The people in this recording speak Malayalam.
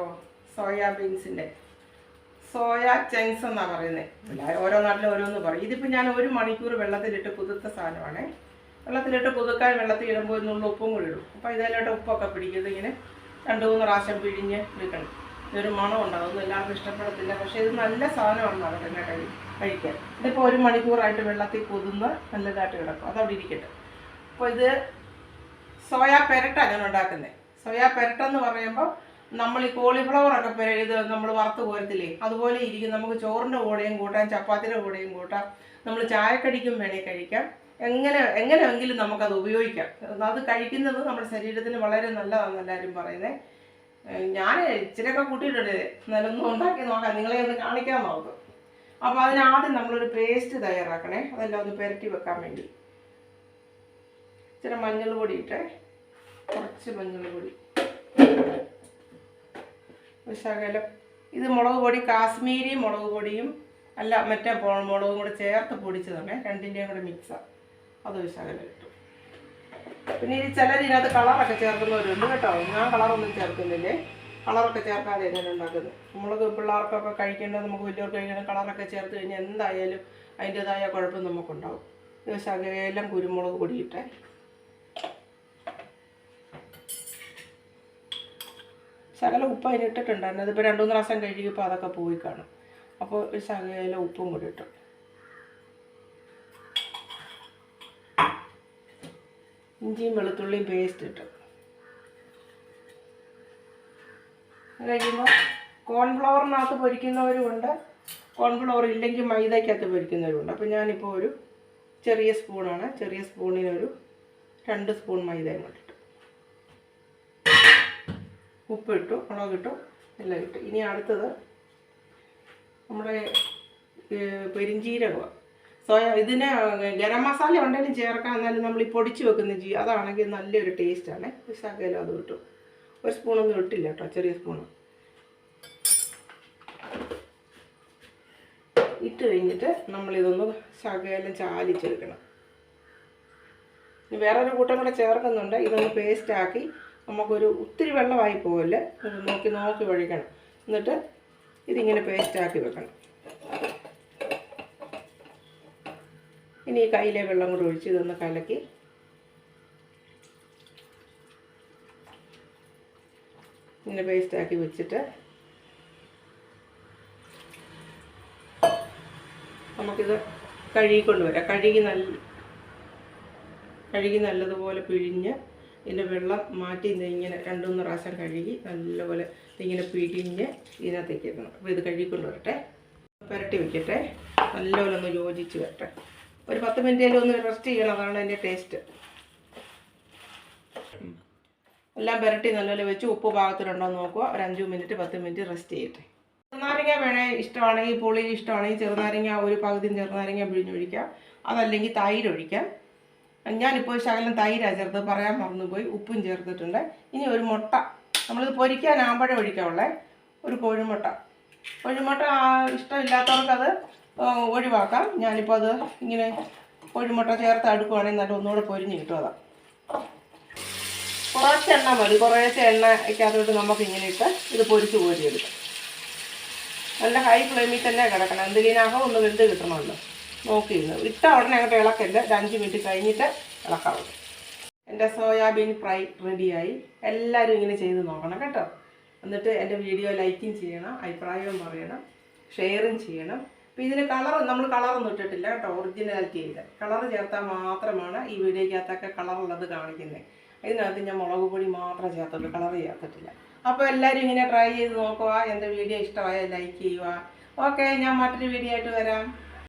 അറിയോ സോയാബീൻസിന്റെ സോയാ ചെങ്സ് എന്നാണ് പറയുന്നത് ഓരോ നാട്ടിലും ഓരോന്ന് പറയും. ഇതിപ്പോൾ ഞാൻ ഒരു മണിക്കൂർ വെള്ളത്തിലിട്ട് കുതിർത്ത സാധനമാണ്. വെള്ളത്തിലിട്ട് കുതിർക്കാൻ വെള്ളത്തിൽ ഇടുമ്പോൾ ഇന്നുള്ള ഉപ്പും കൂടി ഇടും. അപ്പോൾ ഇതിലോട്ട് ഉപ്പൊക്കെ പിടിക്കുന്നത് ഇങ്ങനെ രണ്ട് മൂന്ന് പ്രാവശ്യം പിഴിഞ്ഞ് എടുക്കണം. ഇതൊരു മണം ഉണ്ടാകും എല്ലാവർക്കും ഇഷ്ടപ്പെടത്തില്ല. പക്ഷേ ഇത് നല്ല സാധനമാണ് തന്നെ കഴി കഴിക്കാൻ. ഇതിപ്പോൾ ഒരു മണിക്കൂറായിട്ട് വെള്ളത്തിൽ കുതിർന്ന് നല്ലതായിട്ട് കിടക്കും. അതവിടെ ഇരിക്കട്ടെ. അപ്പോൾ ഇത് സോയാ പെരട്ടാണ് ഞാൻ ഉണ്ടാക്കുന്നത് സോയാ പെരട്ടെന്ന് പറയുമ്പോൾ നമ്മൾ ഈ കോളിഫ്ലവർ ഒക്കെ പെര ഇത് നമ്മൾ വറുത്ത് കോരത്തില്ലേ അതുപോലെ ഇരിക്കും. നമുക്ക് ചോറിന്റെ കൂടെയും കൂട്ടാം ചപ്പാത്തിയുടെ കൂടെയും കൂട്ടാം. നമ്മൾ ചായക്കടിക്കും വേണേൽ കഴിക്കാം. എങ്ങനെ എങ്ങനെയെങ്കിലും നമുക്കത് ഉപയോഗിക്കാം. അത് കഴിക്കുന്നത് നമ്മുടെ ശരീരത്തിന് വളരെ നല്ലതാണെന്ന് എല്ലാവരും പറയുന്നത് ഞാൻ ഇച്ചിരിയൊക്കെ കൂട്ടിയിട്ടുണ്ട്. എന്നാലൊന്നും ഉണ്ടാക്കി നോക്കാം. നിങ്ങളെ ഒന്ന് കാണിക്കാൻ നോക്കും. അപ്പോൾ അതിനാദ്യം നമ്മളൊരു പേസ്റ്റ് തയ്യാറാക്കണേ. അതെല്ലാം ഒന്ന് പുരട്ടി വെക്കാൻ വേണ്ടി. ഇച്ചിരി മഞ്ഞൾ പൊടി ഇട്ടേ. കുറച്ച് മഞ്ഞൾ പൊടി ഒരു ശകലം ഇത് മുളക് പൊടി കാശ്മീരി മുളക് പൊടിയും അല്ല മറ്റേ മുളകും കൂടെ ചേർത്ത് പൊടിച്ചതാണ് രണ്ടിന്റെയും കൂടെ മിക്സാണ് അതൊരു ശകലം ഇട്ടു. പിന്നെ ഈ ചിലർ ഇതിനകത്ത് കളറൊക്കെ ചേർക്കുന്നവരുണ്ട് കേട്ടോ. ഞാൻ കളറൊന്നും ചേർക്കുന്നില്ലേ? കളറൊക്കെ ചേർക്കാതെ ഞാൻ ഉണ്ടാക്കുന്നത്. മുളക് പിള്ളേർക്കൊക്കെ കഴിക്കേണ്ടത് നമുക്ക് വലിയവർക്ക് കഴിക്കണം കളറൊക്കെ ചേർത്ത് കഴിഞ്ഞാൽ എന്തായാലും അതിന്റെതായ കുഴപ്പം നമുക്കുണ്ടാവും. ഇത് ശകലം കുരുമുളക് പൊടിയിട്ടേ ശകലം ഉപ്പ് അതിന് ഇട്ടിട്ടുണ്ടായിരുന്നു. അതിപ്പോൾ രണ്ടു മൂന്ന് പ്രാവശ്യം കഴുകിയപ്പോൾ അതൊക്കെ പോയി കാണും. അപ്പോൾ ഒരു ശകല ഉപ്പും കൂടി ഇട്ടു. ഇഞ്ചിയും വെളുത്തുള്ളിയും പേസ്റ്റ് ഇട്ടു. കഴിയുമ്പോൾ കോൺഫ്ലവറിനകത്ത് പൊരിക്കുന്നവരുമുണ്ട് കോൺഫ്ലവർ ഇല്ലെങ്കിൽ മൈദയ്ക്കകത്ത് പൊരിക്കുന്നവരുമുണ്ട് അപ്പോൾ ഞാനിപ്പോൾ ഒരു ചെറിയ സ്പൂണാണ് ചെറിയ സ്പൂണിനൊരു രണ്ട് സ്പൂൺ മൈദയും കൊണ്ടിട്ടു ഉപ്പിട്ടു മുളകിട്ടു എല്ലാം ഇട്ടു. ഇനി അടുത്തത് നമ്മുടെ പെരിഞ്ജീരകമാണ് സോയ ഇതിന് ഗരം മസാല ഉണ്ടെങ്കിലും ചേർക്കാം. എന്നാലും നമ്മൾ ഈ പൊടിച്ച് വെക്കുന്ന ജീ അതാണെങ്കിൽ നല്ലൊരു ടേസ്റ്റാണ് ശകലം അത് ഇട്ടു ഒരു സ്പൂണൊന്നും ഇട്ടില്ല കേട്ടോ ചെറിയ സ്പൂണ്. ഇട്ട് കഴിഞ്ഞിട്ട് നമ്മളിതൊന്ന് ശകലം ചാലിച്ചെടുക്കണം. വേറൊരു കൂട്ടം കൂടെ ചേർക്കുന്നുണ്ട്. ഇതൊന്ന് പേസ്റ്റ് ആക്കി നമുക്കൊരു ഒത്തിരി വെള്ളമായി പോകല്ലേ നോക്കി നോക്കി ഒഴിക്കണം എന്നിട്ട് ഇതിങ്ങനെ പേസ്റ്റാക്കി വെക്കണം. ഇനി കയ്യിലെ വെള്ളം കൂടെ ഒഴിച്ച് ഇതൊന്ന് കലക്കി. ഇങ്ങനെ പേസ്റ്റാക്കി വെച്ചിട്ട് നമുക്കിത് കഴുകിക്കൊണ്ട് വരാം. കഴുകി നല്ല കഴുകി നല്ലതുപോലെ പിഴിഞ്ഞ് ഇതിന്റെ വെള്ളം മാറ്റി ഇങ്ങനെ രണ്ടുമൂന്ന് പ്രാവശ്യം കഴുകി നല്ലപോലെ ഇങ്ങനെ പിടിഞ്ഞ് ഇതിനകത്തേക്ക് ഇടണം. അപ്പോൾ ഇത് കഴുകിക്കൊണ്ട് വരട്ടെ. പുരട്ടി വെക്കട്ടെ. നല്ലപോലെ ഒന്ന് യോജിച്ച് വരട്ടെ. ഒരു പത്ത് മിനിറ്റേലും ഒന്ന് റെസ്റ്റ് ചെയ്യണം. അതാണ് അതിന്റെ ടേസ്റ്റ് എല്ലാം പുരട്ടി നല്ലപോലെ വെച്ച് ഉപ്പ് പാകത്തിലുണ്ടോ എന്ന് നോക്കുക. ഒരു അഞ്ച് മിനിറ്റ് പത്ത് മിനിറ്റ് റെസ്റ്റ് ചെയ്യട്ടെ. ചെറുനാരങ്ങ വേണേ ഇഷ്ടമാണെങ്കിൽ പുളി ഇഷ്ടമാണെങ്കിൽ ചെറുനാരങ്ങ ഒരു പകുതി ചെറുനാരങ്ങ പിഴിഞ്ഞൊഴിക്കാം. അതല്ലെങ്കിൽ തൈര് ഒഴിക്കാം. ഞാനിപ്പോൾ ശകലം തൈരാണ് ചേർത്ത് പറയാൻ മറന്നുപോയി ഉപ്പും ചേർത്തിട്ടുണ്ട്. ഇനി ഒരു മുട്ട. നമ്മളിത് പൊരിക്കാനാകുമ്പോഴേ ഒഴിക്കാവുള്ളേ ഒരു കോഴിമുട്ട. കോഴിമുട്ട ഇഷ്ടമില്ലാത്തവർക്കത് ഒഴിവാക്കാം. ഞാനിപ്പോൾ അത് ഇങ്ങനെ കോഴിമുട്ട ചേർത്ത് അടുക്കുവാണെങ്കിൽ നല്ല ഒന്നുകൂടെ പൊരിഞ്ഞ് കിട്ടും അതാ. കുറച്ച് എണ്ണ മതി. കുറേശ്ശെ എണ്ണയ്ക്കകത്തോട്ട് നമുക്ക് ഇങ്ങനെ ഇട്ട് ഇത് പൊരിച്ച് കോരിയെടുക്കാം. നല്ല ഹൈ ഫ്ലെയിമിൽ തന്നെ കിടക്കണം. എന്തെങ്കിലും എന്തിനകം ഒന്ന് വെന്ത് കിട്ടണമല്ലോ. നോക്കിയിരുന്നു ഇട്ട ഉടനെ അങ്ങോട്ട് ഇളക്കരുത്. ഒരു അഞ്ച് മിനിറ്റ് കഴിഞ്ഞിട്ട് ഇളക്കാവുള്ളൂ എന്റെ സോയാബീൻ ഫ്രൈ റെഡിയായി. എല്ലാവരും ഇങ്ങനെ ചെയ്ത് നോക്കണം കേട്ടോ. എന്നിട്ട് എന്റെ വീഡിയോ ലൈക്കും ചെയ്യണം അഭിപ്രായവും പറയണം ഷെയറും ചെയ്യണം. അപ്പോൾ ഇതിന് കളർ നമ്മൾ കളറൊന്നും ഇട്ടിട്ടില്ല കേട്ടോ ഒറിജിനാലിറ്റി ഇല്ല. കളർ ചേർത്താൽ മാത്രമാണ് ഈ വീഡിയോക്കകത്തൊക്കെ കളറുള്ളത് കാണിക്കുന്നത്. ഇതിനകത്ത് ഞാൻ മുളക് പൊടി മാത്രം ചേർത്തുള്ളൂ കളർ ചേർത്തിട്ടില്ല. അപ്പോൾ എല്ലാവരും ഇങ്ങനെ ട്രൈ ചെയ്ത് നോക്കുക. എന്റെ വീഡിയോ ഇഷ്ടമായ ലൈക്ക് ചെയ്യുക. ഓക്കെ ഞാൻ മറ്റൊരു വീഡിയോ ആയിട്ട് വരാം.